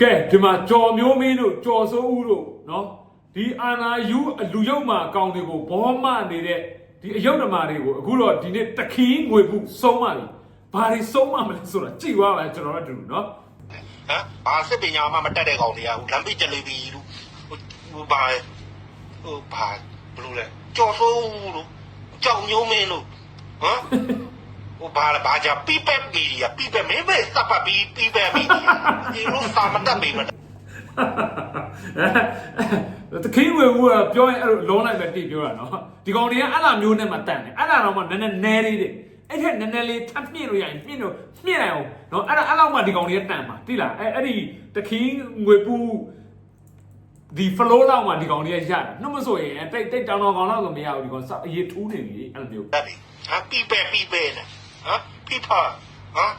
ကဲဒီမှာကြော်မျိုးမင်းတို့ကြော်စိုးဦးတို့နော်ဒီအာနာယူလူယုံမာအကောင်တွေကိုဘောမနေတဲ့ဒီအယုတ်ဓမ္မတွေကိုအခုတော့ဒီနေ့တခီးငွေဘူးစုံးပါပြီဘာတွေစုံးမမလဲဆိုတာကြည့်သွားပါကျွန်တော်တို့အတူတူနော်ဟမ်ဘာစစ်ပညာမှမတက်တဲ့ကောင်တွေကဟိုလမ်းပိတ်ကြလေပြီလို့ဟိုဟိုဘာဟိုဘာဘယ်လိုလဲကြော်ဆိုးလို့ကြောင်မျိုးမင်းလို့ဟမ်ဟို ဘာလဲဘာကြပိပက်မီဒီယာပိပက်မင်းပဲစပ်ပတ်ပြီးပိပက်မီဒီယာဒီလိုစာမတက်ပြီမတက်တခင်းဝေဘူးကပြောရင်အဲ့လိုလုံးလိုက်ပဲတိပြောတာနော်ဒီကောင်တွေကအဲ့လိုမျိုးနဲ့မှတန်တယ်အဲ့ဒါတော့မှနည်းနည်းနဲလေးတွေအဲ့ထက်နည်းနည်းလေးထပ်မြင့်လို့ရရင်မြင့်လို့မြင့်နိုင်အောင်နော်အဲ့ဒါအဲ့လောက်မှဒီကောင်တွေကတန်ပါတိလားအဲ့အဲ့ဒီတခင်းငွေပူဒီ flow လောက်မှဒီကောင်တွေကရတယ်နှုတ်မဆိုရင်တိတ်တိတ်တောင်တောင်ကောင်လောက်ဆိုမရဘူးဒီကောင်စအရေးထူးနေပြီအဲ့လိုမျိုးတက်ပြီဟမ်ပိပက်ပိပက်နဲ့ ဟမ်ပိဖာဟမ်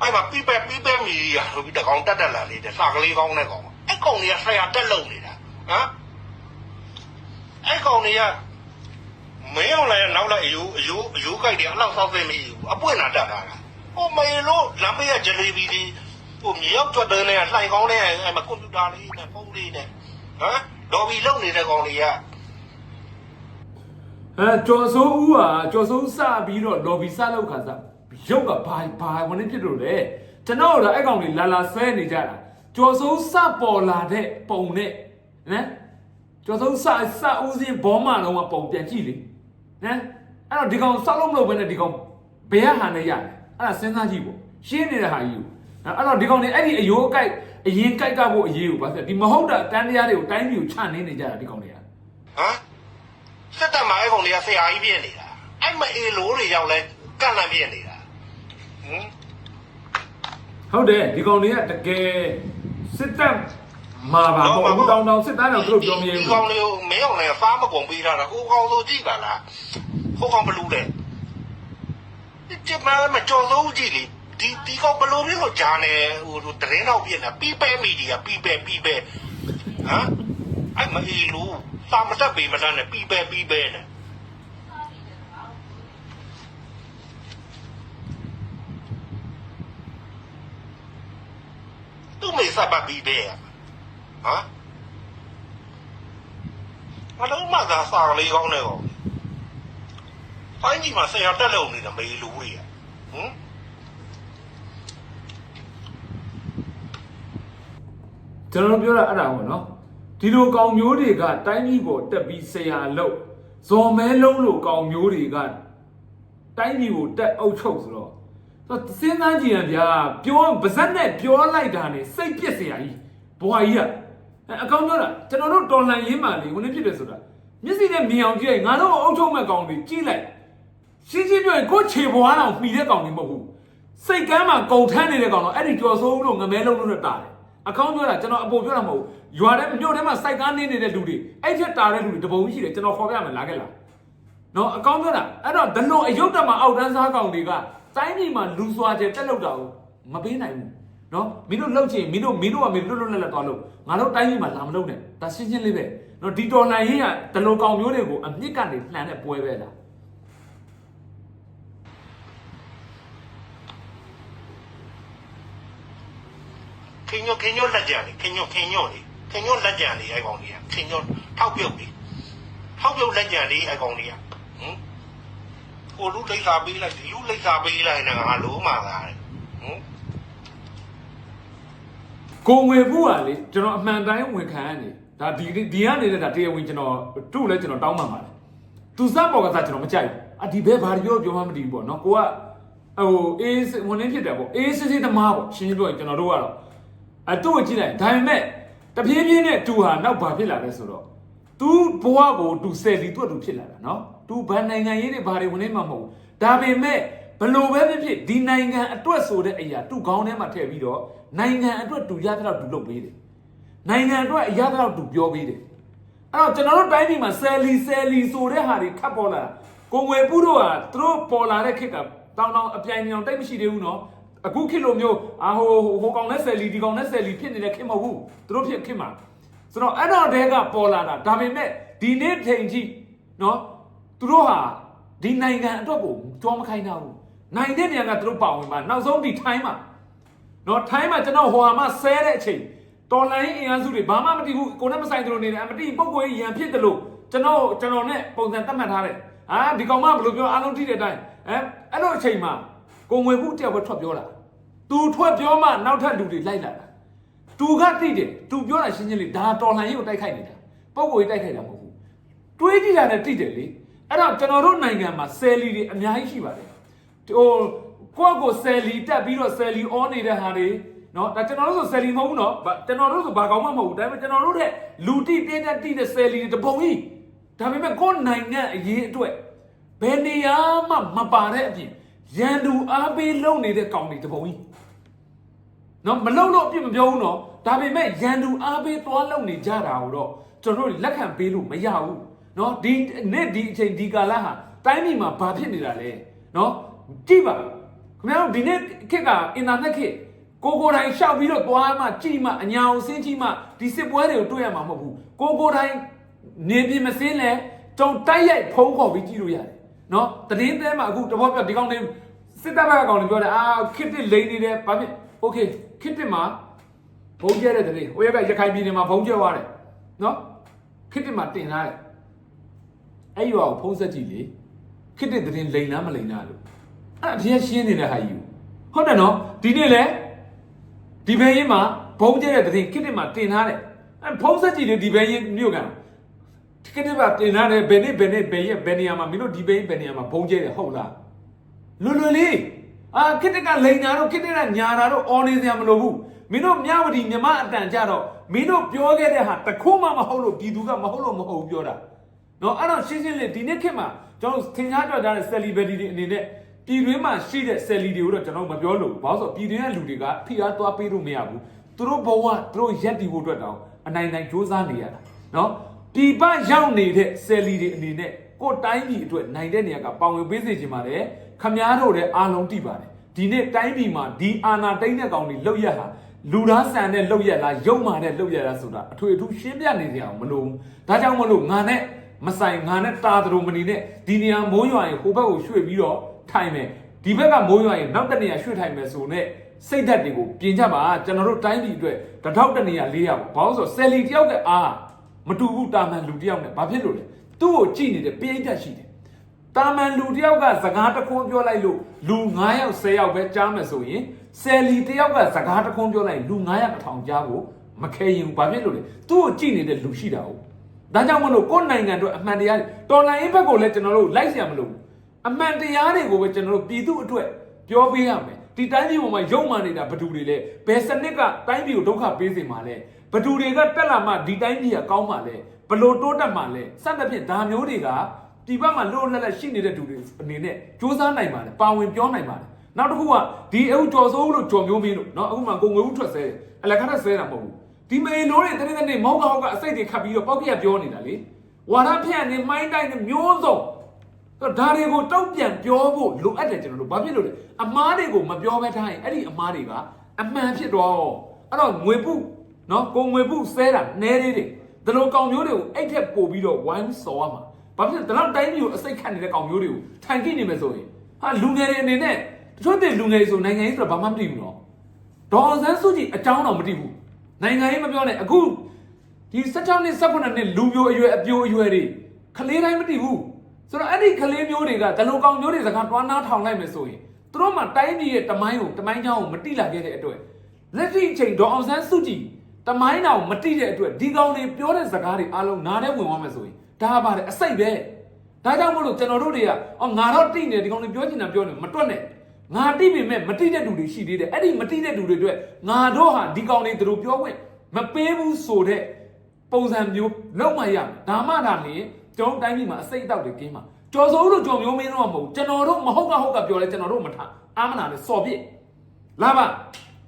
အဲ့မှာပိပက်ပိပက်မီဒီယာဆိုပြီးတကောင်တက်တက်လာလေတဲ့စာကလေးကောင်းတဲ့ကောင်အဲ့ကောင်တွေကဆရာတက်လုံနေတာဟမ်အဲ့ကောင်တွေကမင်းအောင်လည်းနောက်လိုက်အယူအယူအယူကြိုက်တယ်အလောက်ဆောက်သိမဘူးအပွင့်လာတက်တာလားဟိုမေလို့လမ်းဘေးကဂျယ်လီဘီဒီဟိုမြေရောက်ကြွတဲ့နဲ့လှိုင်ကောင်းတဲ့အဲ့မှာကွန်ပျူတာလေးနဲ့ဖုန်းလေးနဲ့ဟမ်လော်ဘီလုံနေတဲ့ကောင်တွေက အဲကျော်စိုးဦးဟာကျော်စိုးစပြီးတော့ lobby စလောက်ခါစားရုပ်ကဘာဘာဝင်နေဖြစ်လို့လဲကျွန်တော်တို့အဲ့ကောင်တွေလာလာဆွဲနေကြတာကျော်စိုးစပေါ်လာတဲ့ပုံနဲ့နော်ကျော်စိုးစစဦးစင်းဘောမလုံးကပုံပြန်ကြည့်လေနော်အဲ့တော့ဒီကောင်စောက်လို့မလုပ်ဘဲနဲ့ဒီကောင်ဘယ်ဟာနဲ့ရတယ်အဲ့ဒါစဉ်းစားကြည့်ပေါ့ရှင်းနေတဲ့ဟာကြီးကိုအဲ့တော့ဒီကောင်တွေအဲ့ဒီအယိုးအကိုက်အရင်ကြိုက်ကဖို့အရေးကိုဘာဖြစ်ဒီမဟုတ်တာတန်းတရားတွေကိုတိုင်းပြည်ကိုချနေနေကြတာဒီကောင်တွေကဟမ် စစ်တပ်မှာအဲ့ကောင်တွေကဆရာကြီးပြည့်နေတာအဲ့မအေလိုတွေရောက်လဲကန့်လန့်ပြည့်နေတာဟမ်ဟုတ်တယ်ဒီကောင်တွေကတကယ်စစ်တပ်မှာပါပေါ့အခုတောင်းတောင်းစစ်သားတော့သူတို့ပြောမရဒီဘူးကောင်လေးကိုမင်းအောင်လည်းစားမကုန်ပေးထားတာဟိုကောင်ဆိုကြည့်ပါလားဟိုကောင်ဘလူးလေဒီမှာမကြော်စိုးကြည့်လေဒီဒီကောင်ဘလူးမျိုးကိုဂျာနေဟိုတရင်တော့ပြည့်နေပီးပဲမီဒီယာပီးပဲပီးပဲဟမ်အဲ့မအေလို စာမတက်ပေမတန်းနဲ့ပီးပဲပီးပဲနဲ့သူမေစပ်ပတ်ပီးပဲဟမ်မလုံးမသာစာလေးကောင်းနေကောင်။ပိုင်းကြီးမှာဆရာတက်လုံနေတာမေလူကြီးอ่ะဟမ်ကျွန်တော်တို့ပြောတာအဲ့ဒါပေါ့နော် ဒီလိုကောင်မျိုးတွေကတိုင်းပြည်ပေါ်တက်ပြီးဆရာလို့ဇော်မဲလုံးလိုကောင်မျိုးတွေကတိုင်းပြည်ကိုတက်အုပ်ချုပ်ဆိုတော့စဉ်းစားကြည့်ရင်ဗျာပြောပါဇက်နဲ့ပြောလိုက်တာနဲ့စိတ်ပြက်စရာကြီးဘွာကြီးကအကောင်ပြောတာကျွန်တော်တို့တော်လှန်ရေးမှလေဝင်ဖြစ်တယ်ဆိုတာမျက်စိနဲ့မြင်အောင်ကြည့်လိုက်ငါတို့အုပ်ချုပ်မဲ့ကောင်တွေကြည့်လိုက်ရှင်းရှင်းပြောရင်ကိုယ့်ခြေဘွားတော်မှီတဲ့ကောင်တွေမဟုတ်ဘူးစိတ်ကမ်းမှာကုံထမ်းနေတဲ့ကောင်တော့အဲ့ဒီကြော်စိုးဦးလို့ငမဲလုံးလို့တာတယ် အကောင်းပြောတာကျွန်တော်အပေါ်ပြောတာမဟုတ်ဘူးရွာထဲမြို့ထဲမှာစိုက်ကားနေနေတဲ့လူတွေအဲ့ထက်တာတဲ့လူတွေတပုံရှိတယ်ကျွန်တော်ခေါ်ပြမယ်လာခဲ့လားနော်အကောင်းပြောတာအဲ့တော့ဒလုံအယုတ်တမအောက်တန်းစားကောင်တွေကတိုင်းပြည်မှာလူစွာကျတက်လောက်တာကိုမပေးနိုင်ဘူးနော်မင်းတို့လှုပ်ချင်မင်းတို့မင်းတို့ကမင်းလွတ်လွတ်လပ်လပ်သွားလို့ငါတို့တိုင်းပြည်မှာလာမလုပ်နဲ့ဒါရှင်းရှင်းလေးပဲနော်ဒီတော်နိုင်ရေးကဒလုံကောင်မျိုးတွေကိုအမြစ်ကနေလှန်တဲ့ပွဲပဲလား ခင်ညော့ခင်ညော့လက်ကြံလေခင်ညော့ခင်ညော့လေခင်ညော့လက်ကြံလေအဲကောင်ကြီးကခင်ညော့ထောက်ပြုတ်လေထောက်ပြုတ်လက်ကြံလေအဲကောင်ကြီးကဟင်ကိုလူလိတ်စာပေးလိုက်ဒီလူလိတ်စာပေးလိုက်နေငါလုံးမှာလားဟင်ကိုငွေဘူးอ่ะလေကျွန်တော်အမှန်တိုင်းဝန်ခံရတယ်ဒါဒီဒီကနေလည်းဒါတရားဝင်ကျွန်တော်သူ့လည်းကျွန်တော်တောင်းပန်ပါတယ်သူစပေါ်ကစားကျွန်တော်မကြိုက်ဘူးအဒီဘဲဘာပြောပြောမှမတည်ဘူးပေါ့နော်ကိုကဟိုအေးဝင်နေဖြစ်တယ်ပေါ့အေးစစ်စစ်သမားပေါ့ရှင်းရှင်းပြောရင်ကျွန်တော်တို့ကတော့ အတူကိုကြည့်လိုက်ဒါပေမဲ့တပြေးပြေးနဲ့တူဟာနောက်ဘာဖြစ်လာလဲဆိုတော့ तू ဘဝကိုတူဆယ်လီသူ့အတူဖြစ်လာတာနော် तू ဘန်နိုင်ငံရေးတွေဘာတွေဝင်နေမှာမဟုတ်ဘူးဒါပေမဲ့ဘလို့ပဲဖြစ်ဖြစ်ဒီနိုင်ငံအတွက်ဆိုတဲ့အရာသူ့ခေါင်းထဲမှာထည့်ပြီးတော့နိုင်ငံအတွက်တူရတဲ့တော့သူလုပ်ပေးတယ်နိုင်ငံအတွက်အရာတော့သူပြောပေးတယ်အဲ့တော့ကျွန်တော်တို့တိုင်းပြည်မှာဆယ်လီဆယ်လီဆိုတဲ့ဟာတွေခတ်ပေါ်လာတာကိုငွေပုတို့ကသူတို့ပေါ်လာတဲ့ခေတ်ကတောင်းတောင်းအပြိုင်တောင်တိတ်မရှိသေးဘူးနော် အခုခေတ်လိုမျိုးအာဟိုဟိုကောင်နဲ့ဆယ်လီဒီကောင်နဲ့ဆယ်လီဖြစ်နေတဲ့ခေတ်မဟုတ်ဘူးသူတို့ဖြစ်ခေတ်မှာဆိုတော့အဲ့တော့တဲကပေါ်လာတာဒါပေမဲ့ဒီနေ့ချိန်ထိနော်သူတို့ဟာဒီနိုင်ငံအတွက်ကိုကြောမခိုင်းတာဘူးနိုင်တဲ့နေရာကသူတို့ပါဝင်ပါနောက်ဆုံးဒီထိုင်းမှာနော်ထိုင်းမှာကျွန်တော်ဟိုဟာမှာဆဲတဲ့အချိန်တော်လိုင်းအင်အားစုတွေဘာမှမတည်ဘူးကိုနဲ့မဆိုင်သူတို့နေတယ်အမတည်ပုံကိုရန်ဖြစ်တယ်လို့ကျွန်တော်ကျွန်တော်နဲ့ပုံစံသတ်မှတ်ထားတယ်ဟာဒီကောင်မဘယ်လိုပြောအားလုံးတိတဲ့အတိုင်းအဲအဲ့လိုအချိန်မှာ ကိုငွေဘူးတယောက်ပဲထွက်ပြောတာသူထွက်ပြောမှနောက်ထပ်လူတွေလိုက်လာတာသူကတိတယ်သူပြောတာရှင်းရှင်းလေးဒါတော်လိုင်းကိုတိုက်ခိုက်နေတာပုံကိုတိုက်ခိုက်တာမဟုတ်ဘူးတွေးကြည့်တာနဲ့တိတယ်လေအဲ့တော့ကျွန်တော်တို့နိုင်ငံမှာဆယ်လီတွေအများကြီးရှိပါတယ်ဟိုကိုယ့်ကိုဆယ်လီတက်ပြီးတော့ဆယ်လီအောနေတဲ့ဟာတွေနော်ဒါကျွန်တော်တို့ဆိုဆယ်လီမဟုတ်ဘူးနော်ဘာကျွန်တော်တို့ဆိုဘာကောင်းမှမဟုတ်ဘူးဒါပေမဲ့ကျွန်တော်တို့တဲ့လူတိတင်းတက်တိတဲ့ဆယ်လီတွေတပုံကြီးဒါပေမဲ့ကိုယ့်နိုင်ငံအရေးအတွက်ဘယ်နေရာမှမပါတဲ့အပြင် ရန်သူအားပေးလုံနေတဲ့ကောင်တွေတပုံကြီးနော်မလုံလို့အပြစ်မပြောဘူးနော်ဒါပေမဲ့ရန်သူအားပေးသွားလုံနေကြတာကိုတော့ကျွန်တော်တို့လက်ခံပေးလို့မရဘူးနော်ဒီနေ့ဒီအချိန်ဒီကာလဟာတိုင်းပြည်မှာဘာဖြစ်နေတာလဲနော်ကြည့်ပါခင်ဗျားတို့ဒီနေ့ခေတ်ကအင်တာနက်ခေတ်ကိုကိုတိုင်းရှောက်ပြီးတော့သွားမှကြည့်မှအညာအောင်ဆင်းကြည့်မှဒီစစ်ပွဲတွေကိုတွေ့ရမှာမဟုတ်ဘူးကိုကိုတိုင်းနေပြည်မစင်းလဲတုံတိုက်ရိုက်ဖုံးခေါ်ပြီးကြည့်လို့ရတယ် နော်တည်င်းသေးမှာအခုတဘောပြဒီကောင်တွေစစ်တပ်ဘက်ကကောင်တွေပြောတယ်အာခစ်တစ်လိန်နေတယ်ဘာဖြစ်โอเคခစ်တစ်မှာ ဘုံကျဲတဲ့တည်းဟိုရက်ကရခိုင်ပြည်နယ်မှာဘုံကျဲသွားတယ်နော်ခစ်တစ်မှာတင်ထားတယ်အဲ့ရွာကိုဖုံးဆက်ကြည့်လေခစ်တစ်တည်းလိန်လားမလိန်လားလို့အဲ့အဖေရှင်းနေတဲ့ဟာကြီးကိုဟုတ်တယ်နော်ဒီနေ့လေဒီဘဲရင်မှာဘုံကျဲတဲ့တည်းခစ်တစ်မှာတင်ထားတယ်အဲ့ဖုံးဆက်ကြည့်လေဒီဘဲရင်မြို့ကန် တိကက်ပါတင်ထားတယ်ဘယ်နေ့ဘယ်နေ့ဘယ်ရက်ဘယ်နေရာမှာမင်းတို့ဒီဘိန်းဘယ်နေရာမှာဘုံကျဲတယ်ဟုတ်လားလွလွလေးအာခစ်တက်ကလိန်တာတော့ခစ်တက်ကညာတာတော့အော်နေစရာမလိုဘူးမင်းတို့မြဝတီမြမအတန်ကြတော့မင်းတို့ပြောခဲ့တဲ့ဟာတခုမှမဟုတ်လို့ပြည်သူကမဟုတ်လို့မဟုတ်ဘူးပြောတာနော်အဲ့တော့ရှင်းရှင်းလေးဒီနေ့ခေတ်မှာကျွန်တော်ထင်ရှားကြော်ကြတဲ့ celebrity တွေအနေနဲ့ပြည်တွင်းမှာရှိတဲ့ celebrity တွေကိုတော့ကျွန်တော်မပြောလို့ဘာလို့ဆိုပြည်တွင်းကလူတွေကဖိအားသွားပေးလို့မရဘူးသူတို့ဘဝသူတို့ရက်တည်ဖို့အတွက်တောင်အနိုင်နိုင်စ조사နေရတာနော် ပြည်ပရောက်နေတဲ့ celebrity တွေအနေနဲ့ကိုယ်တိုင်းပြည်အတွက်နိုင်တဲ့နေရာကပါဝင်ပေးစေချင်ပါတယ်ခမားတို့လည်းအားလုံးတည်ပါတယ်ဒီနေ့တိုင်းပြည်မှာဒီအာနာတိန်တဲ့ကောင်တွေလောက်ရက်ဟာလူသားဆန်တဲ့လောက်ရက်လားရုံမာတဲ့လောက်ရက်လားဆိုတာအထွေအထူးရှင်းပြနေကြအောင်မလို့ဘူးဒါကြောင့်မလို့ငါနဲ့မဆိုင်ငါနဲ့တာတော်မနေနဲ့ဒီနေရာမိုးရွာရင်ဟိုဘက်ကိုရွှေ့ပြီးတော့ထိုင်မယ်ဒီဘက်ကမိုးရွာရင်နောက်တစ်နေရာရွှေ့ထိုင်မယ်ဆိုနဲ့စိတ်ဓာတ်တွေကိုပြင်ကြပါကျွန်တော်တို့တိုင်းပြည်အတွက်တစ်ထောက်တစ်နေရာ၄ရောက်ဘာလို့ဆိုဆယ်လီတယောက်ကအား မတူဘူးတာမန်လူတယောက်နဲ့ဘာဖြစ်လို့လဲသူ့ကိုကြည့်နေတဲ့ပိဋကတ်ရှိတယ်တာမန်လူတယောက်ကစကားတခွန်းပြောလိုက်လို့လူ9ယောက်10ယောက်ပဲကြားမယ်ဆိုရင်ဆယ်လီတယောက်ကစကားတခွန်းပြောလိုက်လူ900အထောင်ကြားဖို့မခဲရင်ဘာဖြစ်လို့လဲသူ့ကိုကြည့်နေတဲ့လူရှိတာ哦ဒါကြောင့်မလို့ကိုယ်နိုင်ငံအတွက်အမှန်တရားတွေတော်လိုင်းဘက်ကိုလည်းကျွန်တော်တို့လိုက်ဆရာမလို့အမှန်တရားတွေကိုပဲကျွန်တော်တို့ပြည်သူအတွက်ပြောပေးရမယ်ဒီတိုင်းပြည်ပေါ်မှာရုံမှနေတာဘယ်သူတွေလဲဘယ်စနစ်ကတိုင်းပြည်ကိုဒုက္ခပေးစေမှာလဲ ဘသူတွေကတက်လာမှဒီတိုင်းပြည်ကကောင်းမှာလဲဘလို့တိုးတက်မှာလဲစသဖြင့်ဒါမျိုးတွေက ဒီဘက်မှာလို့လက်လက်ရှိနေတဲ့သူတွေအနေနဲ့စူးစမ်းနိုင်ပါတယ်ပါဝင်ပြောနိုင်ပါတယ်နောက်တစ်ခုကဒီအခုကြော်စိုးလို့ကြော်မျိုးမင်းလို့เนาะအခုမှကိုငွေဦးထွက်ဆဲတယ်အလကားထက်ဆဲတာမဟုတ်ဘူးဒီမေနိုးတွေတနေ့တနေ့မောက်ကဟောက်ကအစိတ်တွေခတ်ပြီးတော့ပောက်ပြက်ပြောနေတာလေဝါရဖြန့်နေမိုင်းတိုင်းနေမျိုးစုံတော့ဒါတွေကိုတောက်ပြန်ပြောဖို့လိုအပ်တယ်ကျွန်တော်တို့ဘာဖြစ်လို့လဲအမားတွေကိုမပြောဘဲထားရင်အဲ့ဒီအမားတွေကအမှန်ဖြစ်တော့အဲ့တော့ငွေပု နော်ကိုငွေပုဆဲတာနဲသေးတယ်ဒီလိုကောင်မျိုးတွေကိုအဲ့ထက်ပို့ပြီးတော့ဝိုင်းစော်ရမှာဘာဖြစ်လဲဒီလောက်တိုင်းမျိုးကိုအစိတ်ခတ်နေတဲ့ကောင်မျိုးတွေကိုထိုင်ကြည့်နေမယ်ဆိုရင်ဟာလူငယ်တွေအနေနဲ့တချို့တဲ့လူငယ်တွေဆိုနိုင်ငံရေးဆိုတာဘာမှမသိဘူးနော်ဒေါ်စန်းစုကြည်အကြောင်းတော့မသိဘူးနိုင်ငံရေးမပြောနဲ့အခုဒီ16နှစ်18နှစ်လူမျိုးအရွယ်အပြိုအရွယ်တွေခလေးတိုင်းမသိဘူးဆိုတော့အဲ့ဒီကလေးမျိုးတွေကဒလုံကောင်မျိုးတွေစကားတွားနာထောင်လိုက်မယ်ဆိုရင်သူတို့မှတိုင်းပြည်ရဲ့တမိုင်းကိုတမိုင်းချောင်းကိုမတိလာခဲ့တဲ့အတွက်လက်ရှိအချိန်ဒေါ်အောင်ဆန်းစုကြည် တမိုင်းတော်မတိတဲ့အတွက်ဒီကောင်တွေပြောတဲ့စကားတွေအားလုံးနားထဲဝင်သွားမယ်ဆိုရင်ဒါပါတယ်အစိတ်ပဲဒါကြောင့်မို့လို့ကျွန်တော်တို့တွေကအော်ငါတော့တိနေဒီကောင်တွေပြောချင်တာပြောနေမတွက်နဲ့ငါတိပေမဲ့မတိတဲ့လူတွေရှိသေးတယ်အဲ့ဒီမတိတဲ့လူတွေအတွက်ငါတော့ဟာဒီကောင်တွေသူတို့ပြောခွင့်မပေးဘူးဆိုတဲ့ပုံစံမျိုးလုံးမရဒါမှသာလေကျွန်တော်တိုင်းပြည်မှာအစိတ်အတောက်တွေကင်းမှာကြော်စိုးလို့ကြော်မျိုးမင်းတော့မဟုတ်ကျွန်တော်တို့မဟုတ်ကဟုတ်ကပြောလဲကျွန်တော်တို့မထားအာမနာနဲ့စော်ပြစ်လာပါ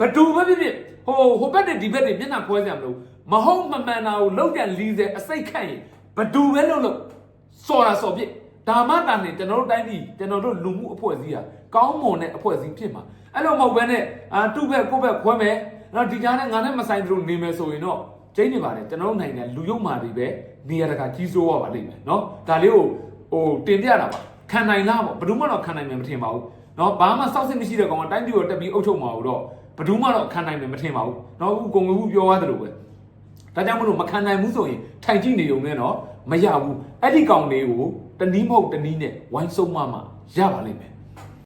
ဘဒူပဲဖြစ်ဖြစ် ဟိုဟိုဘက်တွေဒီဘက်တွေမျက်နှာခွဲစရာမလိုမဟုတ်မမှန်တာကိုလောက်ကြလီးစေအစိတ်ခန့်ရင်ဘသူပဲလို့လို့စော်တာစော်ပြစ်ဒါမှတန်နေကျွန်တော်တို့တိုင်းပြည်ကျွန်တော်တို့လူမှုအဖွဲ့အစည်းဟာကောင်းမွန်တဲ့အဖွဲ့အစည်းဖြစ်မှာအဲ့လိုမဟုတ်ဘဲနဲ့အာသူ့ဘက်ကိုယ့်ဘက်ခွဲမယ်နော်ဒီကြားနဲ့ငါနဲ့မဆိုင်သလိုနေမယ်ဆိုရင်တော့ကျင်းနေပါတယ်ကျွန်တော်တို့နိုင်ငံလူယုံမာတွေပဲနေရာတကာကြီးစိုးရပါလိမ့်မယ်နော်ဒါလေးကိုဟိုတင်ပြတာပါခံနိုင်လားပေါ့ဘယ်သူမှတော့ခံနိုင်မယ်မထင်ပါဘူးနော်ဘာမှစောက်စစ်မရှိတဲ့ကောင်ကတိုင်းပြည်ကိုတက်ပြီးအုပ်ချုပ်မှာတော့ ဘယ်သူမှတော့ခံနိုင်မယ်မထင်ပါဘူးနော်အခုကိုငွေဘူးပြောရတယ်လို့ပဲဒါကြောင့်မလို့မခံနိုင်ဘူးဆိုရင်ထိုင်ကြည့်နေုံနဲ့တော့မရဘူးအဲ့ဒီကောင်လေးကိုတနည်းမဟုတ်တနည်းနဲ့ဝိုင်းဆုံးမမှရပါလိမ့်မယ်